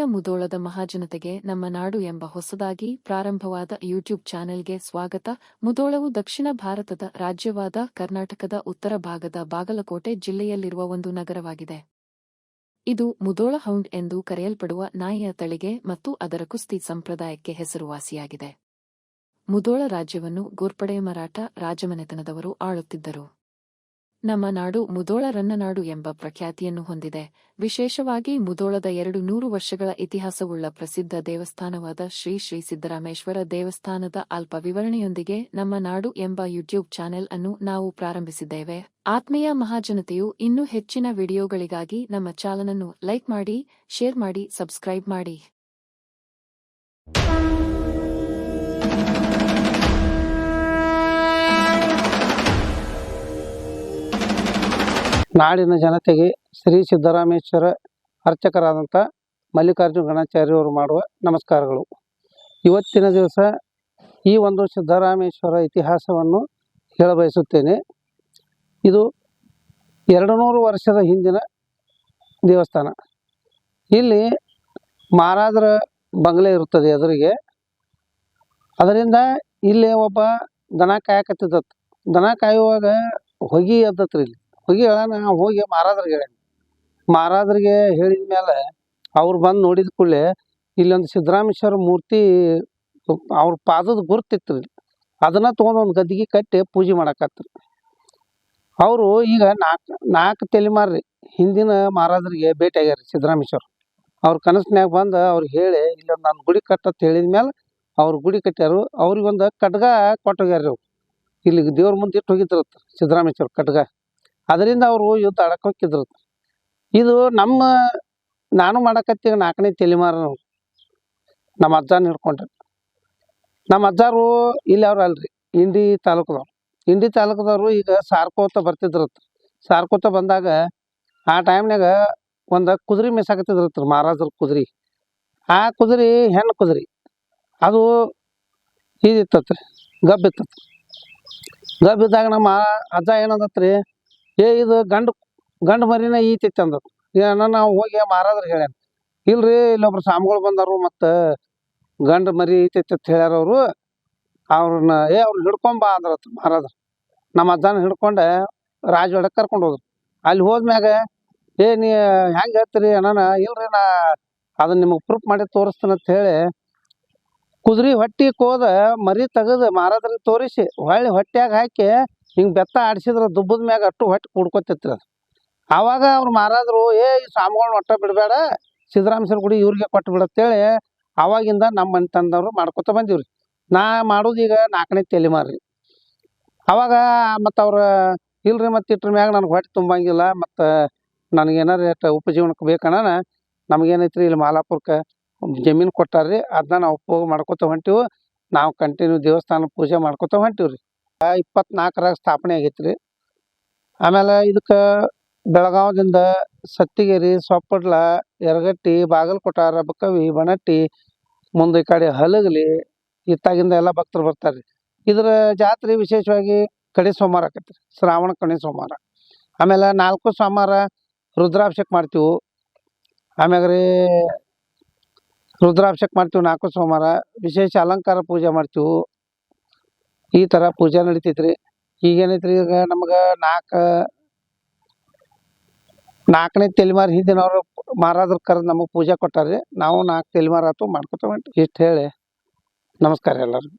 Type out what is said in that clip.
ಆತ್ಮೀಯ ಮುದೋಳದ ಮಹಾಜನತೆಗೆ ನಮ್ಮ ನಾಡು ಎಂಬ ಹೊಸದಾಗಿ ಪ್ರಾರಂಭವಾದ ಯೂಟ್ಯೂಬ್ ಚಾನೆಲ್ಗೆ ಸ್ವಾಗತ. ಮುದೋಳವು ದಕ್ಷಿಣ ಭಾರತದ ರಾಜ್ಯವಾದ ಕರ್ನಾಟಕದ ಉತ್ತರ ಭಾಗದ ಬಾಗಲಕೋಟೆ ಜಿಲ್ಲೆಯಲ್ಲಿರುವ ಒಂದು ನಗರವಾಗಿದೆ. ಇದು ಮುದೋಳ ಹೌಂಡ್ ಎಂದು ಕರೆಯಲ್ಪಡುವ ನಾಯಿಯ ತಳಿಗೆ ಮತ್ತು ಅದರ ಕುಸ್ತಿ ಸಂಪ್ರದಾಯಕ್ಕೆ ಹೆಸರುವಾಸಿಯಾಗಿದೆ. ಮುದೋಳ ರಾಜ್ಯವನ್ನು ಗೋರ್ಪಡೆಯ ಮರಾಠ ರಾಜಮನೆತನದವರು ಆಳುತ್ತಿದ್ದರು. ನಮ್ಮ ನಾಡು ಮುದೋಳ ರನ್ನನಾಡು ಎಂಬ ಪ್ರಖ್ಯಾತಿಯನ್ನು ಹೊಂದಿದೆ. ವಿಶೇಷವಾಗಿ ಮುದೋಳದ ಎರಡು ನೂರು ವರ್ಷಗಳ ಇತಿಹಾಸವುಳ್ಳ ಪ್ರಸಿದ್ಧ ದೇವಸ್ಥಾನವಾದ ಶ್ರೀ ಶ್ರೀ ಸಿದ್ದರಾಮೇಶ್ವರ ದೇವಸ್ಥಾನದ ಅಲ್ಪ ವಿವರಣೆಯೊಂದಿಗೆ ನಮ್ಮ ನಾಡು ಎಂಬ ಯೂಟ್ಯೂಬ್ ಚಾನೆಲ್ ಅನ್ನು ನಾವು ಪ್ರಾರಂಭಿಸಿದ್ದೇವೆ. ಆತ್ಮೀಯ ಮಹಾಜನತೆಯು ಇನ್ನೂ ಹೆಚ್ಚಿನ ವಿಡಿಯೋಗಳಿಗಾಗಿ ನಮ್ಮ ಚಾನಲನ್ನು ಲೈಕ್ ಮಾಡಿ, ಶೇರ್ ಮಾಡಿ, ಸಬ್ಸ್ಕ್ರೈಬ್ ಮಾಡಿ. ನಾಡಿನ ಜನತೆಗೆ ಶ್ರೀ ಸಿದ್ದರಾಮೇಶ್ವರ ಅರ್ಚಕರಾದಂಥ ಮಲ್ಲಿಕಾರ್ಜುನ ಗಣಾಚಾರ್ಯವರು ಮಾಡುವ ನಮಸ್ಕಾರಗಳು. ಇವತ್ತಿನ ದಿವಸ ಈ ಒಂದು ಸಿದ್ದರಾಮೇಶ್ವರ ಇತಿಹಾಸವನ್ನು ಹೇಳಬಯಸುತ್ತೇನೆ. ಇದು ಎರಡು ನೂರು ವರ್ಷದ ಹಿಂದಿನ ದೇವಸ್ಥಾನ. ಇಲ್ಲಿ ಮಹಾರಾಜರ ಬಂಗಲೆ ಇರುತ್ತದೆ ಎದುರಿಗೆ. ಅದರಿಂದ ಇಲ್ಲಿ ಒಬ್ಬ ದನ ಕಾಯಕತ್ತಿದ್ದ ದನ ಕಾಯುವಾಗ ಹೊಗೆ ಎದ್ದತ್ರಿ ಇಲ್ಲಿ. ಹೋಗಿ ಹೇಳಾನ ಹೋಗಿ ಮಹಾರಾಜರಿಗೆ ಹೇಳಿ. ಮಹಾರಾಜರಿಗೆ ಹೇಳಿದ ಮೇಲೆ ಅವ್ರು ಬಂದು ನೋಡಿದ ಕೂಡಲೇ ಇಲ್ಲೊಂದು ಸಿದ್ದರಾಮೇಶ್ವರ ಮೂರ್ತಿ ಅವ್ರ ಪಾದದ ಗುರುತಿತ್ತು ರೀ ಅದನ್ನ ತೊಗೊಂಡು ಒಂದು ಗದ್ದಿಗೆ ಕಟ್ಟಿ ಪೂಜೆ ಮಾಡಕತ್ರಿ. ಅವರು ಈಗ ನಾಲ್ಕು ನಾಲ್ಕು ತಲೆಮಾರ್ರಿ ಹಿಂದಿನ ಮಹಾರಾಜರಿಗೆ ಭೇಟಿ ಆಗ್ಯಾರ ಸಿದ್ದರಾಮೇಶ್ವರ ಅವ್ರ ಕನಸಿನ್ಯಾಗ ಬಂದು ಅವ್ರಿಗೆ ಹೇಳಿ ಇಲ್ಲೊಂದು ನಾನು ಗುಡಿ ಕಟ್ಟತ್ ಹೇಳಿದ ಮೇಲೆ ಅವ್ರು ಗುಡಿ ಕಟ್ಟ್ಯಾರು ಅವ್ರಿಗೊಂದು ಖಡ್ಗ ಕೊಟ್ಟೋಗ್ಯಾರ ಅವ್ರು. ಇಲ್ಲಿಗೆ ದೇವ್ರ ಮುಂದೆ ಇಟ್ಟು ಹೋಗಿದ್ರು ಸಿದ್ದರಾಮೇಶ್ವರ ಕಟ್ಗ ಅದರಿಂದ ಅವರು ಯುದ್ಧ ಆಡಕ್ಕೆ ಹೋಗಿದ್ರು ಇದು ನಮ್ಮ, ನಾನು ಮಾಡಕತ್ತೀಗ ನಾಲ್ಕನೇ ತಲೆಮಾರ ನಮ್ಮ ಅಜ್ಜನ ಹಿಡ್ಕೊಂಡ್ರಿ. ನಮ್ಮ ಅಜ್ಜಾರು ಇಲ್ಲಿ ಅವ್ರು ಅಲ್ರಿ, ಇಂಡಿ ತಾಲೂಕದವ್ರು. ಇಂಡಿ ತಾಲೂಕದವರು ಈಗ ಸಾರ್ಕೋತ ಬರ್ತಿದ್ರು ಸಾರ್ಕೋತ ಬಂದಾಗ ಆ ಟೈಮ್ನಾಗ ಒಂದು ಕುದುರೆ ಮೇಸಾಕತ್ತಿದ್ರತ್ರಿ ಮಹಾರಾಜರ ಕುದುರೆ. ಆ ಕುದುರೆ ಹೆಣ್ಣು ಕುದುರೆ. ಅದು ಇದಿತ್ತತ್ರಿ ಗಬ್ಬಿತ್ತು ಇತ್ತತ್ರಿ. ಗಬ್ ಇದ್ದಾಗ ನಮ್ಮ ಅಜ್ಜ ಏನಂದತ್ರಿ, ಏ, ಇದು ಗಂಡು ಗಂಡು ಮರಿನ ಈತೈತಿ ಅಂದ ಏನ ನಾವು ಹೋಗಿ ಮಹಾರಾಜರಿಗೆ ಹೇಳ್ಯಾನ. ಇಲ್ರಿ, ಇಲ್ಲೊಬ್ರು ಸ್ವಾಮಿಗಳು ಬಂದಾರು ಮತ್ತು ಗಂಡು ಮರಿ ಐತೈತಿ ಅಂತ ಹೇಳ್ಯಾರ ಅವರು. ಅವ್ರನ್ನ, ಏ ಅವ್ರನ್ನ ಹಿಡ್ಕೊಂಬ ಅಂದ್ರ ಮಹಾರಾಜ ನಮ್ಮ ಅಜ್ಜನ ಹಿಡ್ಕೊಂಡೆ ರಾಜವಾಡಕ್ಕೆ ಕರ್ಕೊಂಡು ಹೋದ್ರು. ಅಲ್ಲಿ ಹೋದ್ಮ್ಯಾಗ ಏ, ನೀ ಹೆಂಗೆ ಹೇಳ್ತೀರಿ ಅಣ್ಣ ಇಲ್ರಿ ನಾ ಅದನ್ನ ನಿಮಗೆ ಪ್ರೂಫ್ ಮಾಡಿ ತೋರಿಸ್ತೀನಿ ಅಂತ ಹೇಳಿ ಕುದುರೆ ಹೊಟ್ಟಿ ಕೋದ ಮರಿ ತೆಗೆದು ಮಾರದ್ರ ತೋರಿಸಿ. ಹೊಳ್ಳಿ ಹೊಟ್ಯಾಗ ಹಾಕಿ ಹಿಂಗೆ ಬೆತ್ತ ಆಡಿಸಿದ್ರೆ ದುಬ್ಬದ ಮ್ಯಾಗ ಅಟ್ಟು ಹೊಟ್ಟೆ ಕುಡ್ಕೊತೈತ್ರಿ ಆವಾಗ ಅವ್ರು ಮಾರಾದ್ರು, ಏ, ಈ ಸ್ವಾಮಿಗಳನ್ನ ಹೊಟ್ಟೆ ಬಿಡಬೇಡ ಸಿದ್ದರಾಮೇಶ್ವರ ಗುಡಿ ಇವ್ರಿಗೆ ಕೊಟ್ಟು ಬಿಡತ್ತೇಳಿ. ಅವಾಗಿಂದ ನಮ್ಮ ಮನೆ ತಂದವರು ಮಾಡ್ಕೊತ ಬಂದಿವ್ರಿ. ನಾ ಮಾಡೋದು ಈಗ ನಾಲ್ಕನೇ ತಲೆಮಾರಿ ಅವಾಗ ಮತ್ತು ಅವ್ರ, ಇಲ್ರಿ ಮತ್ತು ಇಟ್ರ ಮ್ಯಾಗ ನನಗೆ ಹೊಟ್ಟೆ ತುಂಬಂಗಿಲ್ಲ, ಮತ್ತು ನನಗೆ ಏನಾರು ಉಪಜೀವನಕ್ಕೆ ಉಪಜೀವನಕ್ಕೆ ಬೇಕಣ್ಣ ನಮಗೇನೈತ್ರಿ ಇಲ್ಲಿ ಮಾಲಾಪುರಕ್ಕೆ? ಜಮೀನು ಕೊಟ್ಟಾರ್ರಿ ಅದನ್ನ ನಾವು ಉಪಯೋಗ ಮಾಡ್ಕೊತ ಹೊಂಟೀವಿ. ನಾವು ಕಂಟಿನ್ಯೂ ದೇವಸ್ಥಾನ ಪೂಜೆ ಮಾಡ್ಕೊತ ಹೊಂಟಿವ್ರಿ. ಇಪ್ಪತ್ನಾಲ್ಕರಾಗ ಸ್ಥಾಪನೆ ಆಗೈತೆ ರೀ ಆಮೇಲೆ ಇದಕ್ಕೆ ಬೆಳಗಾವದಿಂದ ಸತ್ತಿಗೆರಿ, ಸೊಪ್ಪಡ್ಲ, ಯರಗಟ್ಟಿ ಬಾಗಲಕೋಟ ರಬಕವಿ ಬಣಟ್ಟಿ, ಮುಂದೆ ಈ ಕಡೆ ಹಲಗಲಿ, ಇತ್ತಾಗಿಂದ ಎಲ್ಲ ಭಕ್ತರು ಬರ್ತಾರೆ ಇದರ ಜಾತ್ರೆ ವಿಶೇಷವಾಗಿ ಕಡೆ ಸೋಮವಾರ ಆಕೈತಿ ಶ್ರಾವಣ ಕಡೆ ಸೋಮವಾರ. ಆಮೇಲೆ ನಾಲ್ಕು ಸೋಮವಾರ ರುದ್ರಾಭಿಷೇಕ ಮಾಡ್ತೀವಿ. ಆಮ್ಯಾಗ ರೀ ರುದ್ರಾಭಿಷೇಕ ಮಾಡ್ತೀವಿ ನಾಲ್ಕು ಸೋಮವಾರ. ವಿಶೇಷ ಅಲಂಕಾರ ಪೂಜೆ ಮಾಡ್ತೀವಿ. ಈ ಥರ ಪೂಜೆ ನಡಿತೈತ್ರಿ. ಈಗೇನೈತ್ರಿ ಈಗ ನಮ್ಗೆ ನಾಲ್ಕು, ನಾಲ್ಕನೇ ತಲೆಮಾರು ಹಿಂದಿನವರು ಮಹಾರಾಜರು ಕರೆದು ನಮಗೆ ಪೂಜೆ ಕೊಟ್ಟಾರ್ರಿ. ನಾವು ನಾಲ್ಕು ತಲೆಮಾರು ಆತು ಮಾಡ್ಕೊತ ಇಷ್ಟು ಹೇಳಿ. ನಮಸ್ಕಾರ ಎಲ್ಲರಿಗೂ.